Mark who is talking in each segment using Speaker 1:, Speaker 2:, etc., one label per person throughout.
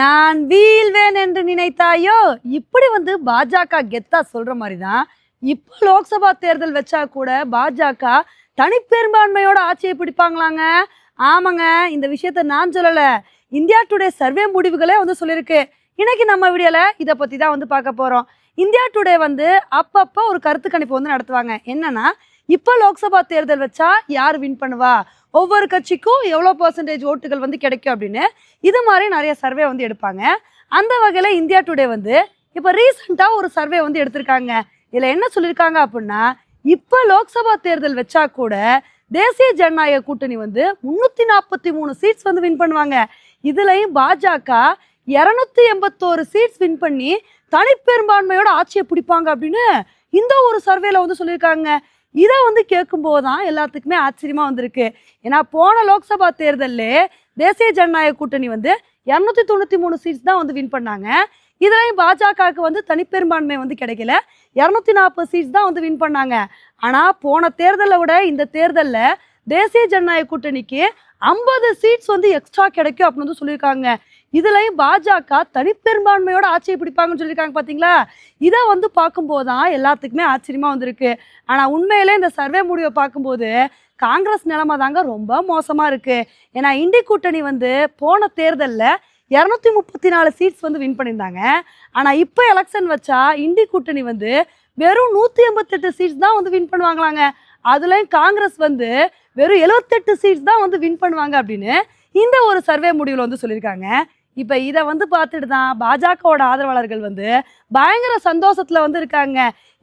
Speaker 1: நான் வீழ்வேன் என்று நினைத்தாயோ? இப்படி வந்து பாஜக கெத்தா சொல்ற மாதிரி தான் இப்போ லோக்சபா தேர்தல் வச்சா கூட பாஜக தனிப்பெரும்பான்மையோட ஆட்சியை பிடிப்பாங்களாங்க. ஆமாங்க இந்த விஷயத்த நான் சொல்லல. இந்தியா டுடே சர்வே முடிவுகளே வந்து சொல்லியிருக்கு இன்னைக்கு நம்ம வீடியோல இதை பத்தி தான் வந்து பார்க்க போறோம். இந்தியா டுடே வந்து அப்பப்போ ஒரு கருத்து கணிப்பு வந்து நடத்துவாங்க. என்னன்னா இப்போ லோக்சபா தேர்தல் வச்சா யார் வின் பண்ணுவா? ஒவ்வொரு கட்சிக்கும் எவ்வளோ பர்சன்டேஜ் ஓட்டுகள் வந்து கிடைக்கும் அப்படின்னு இது மாதிரி நிறைய சர்வே வந்து எடுப்பாங்க. அந்த வகையில் இந்தியா டுடே வந்து இப்போ ரீசெண்டாக ஒரு சர்வே வந்து எடுத்திருக்காங்க. இதில் என்ன சொல்லியிருக்காங்க அப்படின்னா இப்போ லோக்சபா தேர்தல் வச்சா கூட தேசிய ஜனநாயக கூட்டணி வந்து முந்நூற்றி நாற்பத்தி மூணு சீட்ஸ் வந்து வின் பண்ணுவாங்க. இதுலையும் பாஜக இரநூத்தி எண்பத்தோரு சீட்ஸ் வின் பண்ணி தனிப்பெரும்பான்மையோட ஆட்சியை பிடிப்பாங்க அப்படின்னு இந்த ஒரு சர்வேல வந்து சொல்லியிருக்காங்க. இதை வந்து கேட்கும்போது தான் எல்லாத்துக்குமே ஆச்சரியமாக வந்திருக்கு. ஏன்னா போன லோக்சபா தேர்தலில் தேசிய ஜனநாயக கூட்டணி வந்து இரநூத்தி தொண்ணூற்றி மூணு சீட்ஸ் தான் வந்து வின் பண்ணாங்க. இதுலயும் பாஜகவுக்கு வந்து தனிப்பெரும்பான்மை வந்து கிடைக்கல. இரநூத்தி நாற்பது சீட்ஸ் தான் வந்து வின் பண்ணாங்க. ஆனால் போன தேர்தலை விட இந்த தேர்தலில் தேசிய ஜனநாயக கூட்டணிக்கு ஐம்பது சீட்ஸ் வந்து எக்ஸ்ட்ரா கிடைக்கும் அப்படின்னு வந்து சொல்லியிருக்காங்க. இதுலயும் பாஜக தனிப்பெரும்பான்மையோட ஆட்சியை பிடிப்பாங்கன்னு சொல்லியிருக்காங்க பார்த்தீங்களா இதை வந்து பார்க்கும்போது தான் எல்லாத்துக்குமே ஆச்சரியமா வந்திருக்கு. ஆனால் உண்மையிலே இந்த சர்வே முடிவை பார்க்கும்போது காங்கிரஸ் நிலைமை தாங்க ரொம்ப மோசமாக இருக்கு. ஏன்னா இண்டி கூட்டணி வந்து போன தேர்தலில் இரநூத்தி முப்பத்தி நாலு சீட்ஸ் வந்து வின் பண்ணியிருந்தாங்க. ஆனால் இப்போ எலெக்ஷன் வச்சா இண்டி கூட்டணி வந்து வெறும் நூற்றி எண்பத்தெட்டு சீட்ஸ் தான் வந்து வின் பண்ணுவாங்களாங்க. அதுலேயும் காங்கிரஸ் வந்து வெறும் எழுவத்தெட்டு சீட்ஸ் தான் வந்து வின் பண்ணுவாங்க அப்படின்னு இந்த ஒரு சர்வே முடிவில் வந்து சொல்லியிருக்காங்க. இப்போ இதை வந்து பார்த்துட்டு தான் பாஜகவோட ஆதரவாளர்கள் வந்து பயங்கர சந்தோஷத்தில் வந்து இருக்காங்க.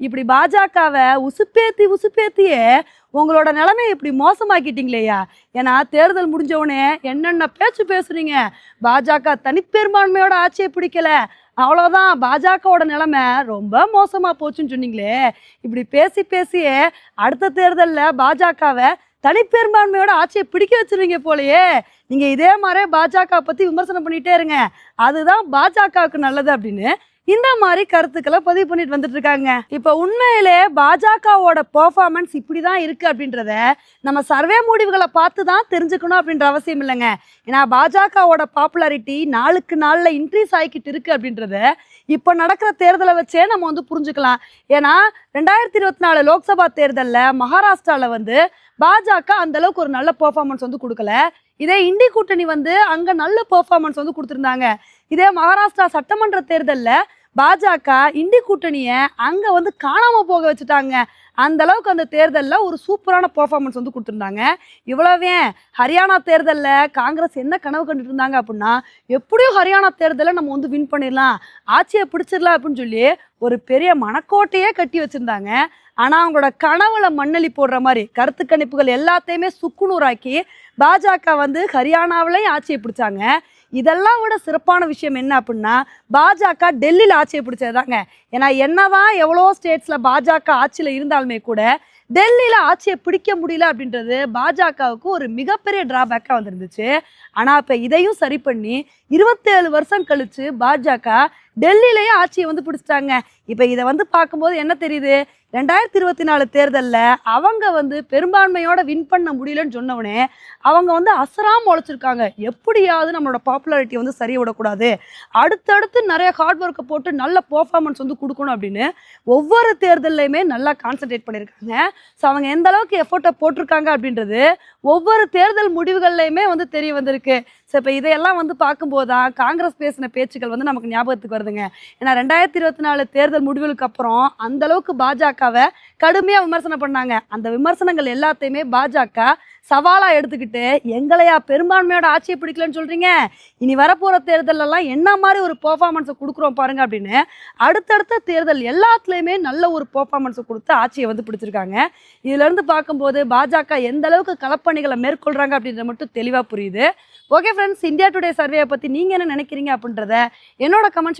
Speaker 1: இப்படி பாஜகவை உசுப்பேத்தி உசுப்பேத்தியே உங்களோட நிலைமை இப்படி மோசமாக்கிட்டீங்களேயா? ஏன்னா தேர்தல் முடிஞ்சவுடனே என்னென்ன பேச்சு பேசுறீங்க? பாஜக தனிப்பெரும்பான்மையோட ஆட்சியை பிடிக்கல. அவ்வளோதான் பாஜகவோட நிலைமை ரொம்ப மோசமாக போச்சுன்னு சொன்னீங்களே. இப்படி பேசி பேசியே அடுத்த தேர்தலில் பாஜகவை தனிப்பெரும்பான்மையோட ஆட்சியை பிடிக்க வச்சிருவீங்க போலயே. நீங்க இதே மாதிரி பாஜக பத்தி விமர்சனம் பண்ணிட்டே இருங்க. அதுதான் பாஜகவுக்கு நல்லது அப்படின்னு இந்த மாதிரி கருத்துக்களை பதிவு பண்ணிட்டு வந்துட்டு இருக்காங்க இப்போ உண்மையிலே பாஜகவோட பெர்ஃபார்மன்ஸ் இப்படிதான் இருக்கு அப்படின்றத நம்ம சர்வே முடிவுகளை பார்த்து தான் தெரிஞ்சுக்கணும் அப்படின்ற அவசியம் இல்லைங்க. ஏன்னா பாஜகவோட பாப்புலாரிட்டி நாளுக்கு நாளில் இன்க்ரீஸ் ஆகிக்கிட்டு இருக்கு அப்படின்றத இப்போ நடக்கிற தேர்தலை வச்சே நம்ம வந்து புரிஞ்சுக்கலாம். ஏன்னா ரெண்டாயிரத்தி இருபத்தி நாலு லோக்சபா தேர்தலில் மகாராஷ்டிராவில் வந்து பாஜக அந்த அளவுக்கு ஒரு நல்ல பெர்ஃபார்மன்ஸ் வந்து கொடுக்கல. இதே இண்டி கூட்டணி வந்து அங்க நல்ல பெர்ஃபார்மன்ஸ் வந்து கொடுத்துருந்தாங்க. இதே மகாராஷ்டிரா சட்டமன்ற தேர்தலில் பாஜக இண்டி கூட்டணியை அங்கே வந்து காணாமல் போக வச்சுட்டாங்க. அந்த அளவுக்கு அந்த தேர்தலில் ஒரு சூப்பரான பர்ஃபார்மன்ஸ் வந்து கொடுத்துருந்தாங்க. இவ்வளவே ஹரியானா தேர்தலில் காங்கிரஸ் என்ன கனவு கண்டுட்டு இருந்தாங்க அப்படின்னா எப்படியும் ஹரியானா தேர்தலை நம்ம வந்து வின் பண்ணிடலாம் ஆட்சியை பிடிச்சிடலாம் அப்படின்னு சொல்லி ஒரு பெரிய மனக்கோட்டையே கட்டி வச்சுருந்தாங்க. ஆனால் அவங்களோட கனவுல மண்ணலி போடுற மாதிரி கருத்து கணிப்புகள் எல்லாத்தையுமே சுக்குநூறாக்கி பாஜக வந்து ஹரியானாவிலையும் ஆட்சியை பிடிச்சாங்க. இதெல்லாம் விட சிறப்பான விஷயம் என்ன அப்படின்னா பாஜக டெல்லியில் ஆட்சியை பிடிச்சதுதாங்க. ஏன்னா என்னதான் எவ்வளோ ஸ்டேட்ஸில் பாஜக ஆட்சியில் இருந்தாலுமே கூட டெல்லியில் ஆட்சியை பிடிக்க முடியல அப்படின்றது பாஜகவுக்கு ஒரு மிகப்பெரிய டிராபேக்காக வந்துருந்துச்சு. ஆனால் இப்போ இதையும் சரி பண்ணி இருபத்தேழு வருஷம் கழித்து பாஜக டெல்லியிலேயே ஆட்சியை வந்து பிடிச்சிட்டாங்க. இப்போ இதை வந்து பார்க்கும்போது என்ன தெரியுது? ரெண்டாயிரத்தி இருபத்தி நாலு தேர்தலில் அவங்க வந்து பெரும்பான்மையோட வின் பண்ண முடியலன்னு சொன்னவுடனே அவங்க வந்து அசராம உழைச்சிருக்காங்க. எப்படியாவது நம்மளோட பாப்புலாரிட்டி வந்து சரி விடக்கூடாது. அடுத்தடுத்து நிறைய ஹார்ட் ஒர்க்கை போட்டு நல்ல பர்ஃபார்மன்ஸ் வந்து கொடுக்கணும் அப்படின்னு ஒவ்வொரு தேர்தல்லையுமே நல்லா கான்சன்ட்ரேட் பண்ணியிருக்காங்க ஸோ அவங்க எந்த அளவுக்கு எஃபோர்ட்டை போட்டிருக்காங்க அப்படின்றது ஒவ்வொரு தேர்தல் முடிவுகள்லையுமே வந்து தெரிய வந்திருக்கு. ஸோ இப்போ இதையெல்லாம் வந்து பார்க்கும்போது தான் காங்கிரஸ் பேசின பேச்சுக்கள் வந்து நமக்கு ஞாபகத்துக்கு வருது. வருதுங்க ஏன்னா ரெண்டாயிரத்தி இருபத்தி நாலு தேர்தல் முடிவுகளுக்கு அப்புறம் அந்த அளவுக்கு பாஜகவை கடுமையாக விமர்சனம் பண்ணாங்க. அந்த விமர்சனங்கள் எல்லாத்தையுமே பாஜக சவாலாக எடுத்துக்கிட்டு எங்களையா பெரும்பான்மையோட ஆட்சியை பிடிக்கலன்னு சொல்கிறீங்க இனி வரப்போகிற தேர்தலெல்லாம் என்ன மாதிரி ஒரு பர்ஃபார்மன்ஸை கொடுக்குறோம் பாருங்க அப்படின்னு அடுத்தடுத்த தேர்தல் எல்லாத்துலேயுமே நல்ல ஒரு பர்ஃபார்மன்ஸை கொடுத்து ஆட்சியை வந்து பிடிச்சிருக்காங்க. இதுலேருந்து பார்க்கும்போது பாஜக எந்த அளவுக்கு களப்பணிகளை மேற்கொள்கிறாங்க அப்படின்றது மட்டும் தெளிவாக புரியுது. ஓகே ஃப்ரெண்ட்ஸ் இந்தியா டுடே சர்வேயை பற்றி நீங்கள் என்ன நினைக்கிறீங்க அப்படின்றத என்னோட கமெண்ட்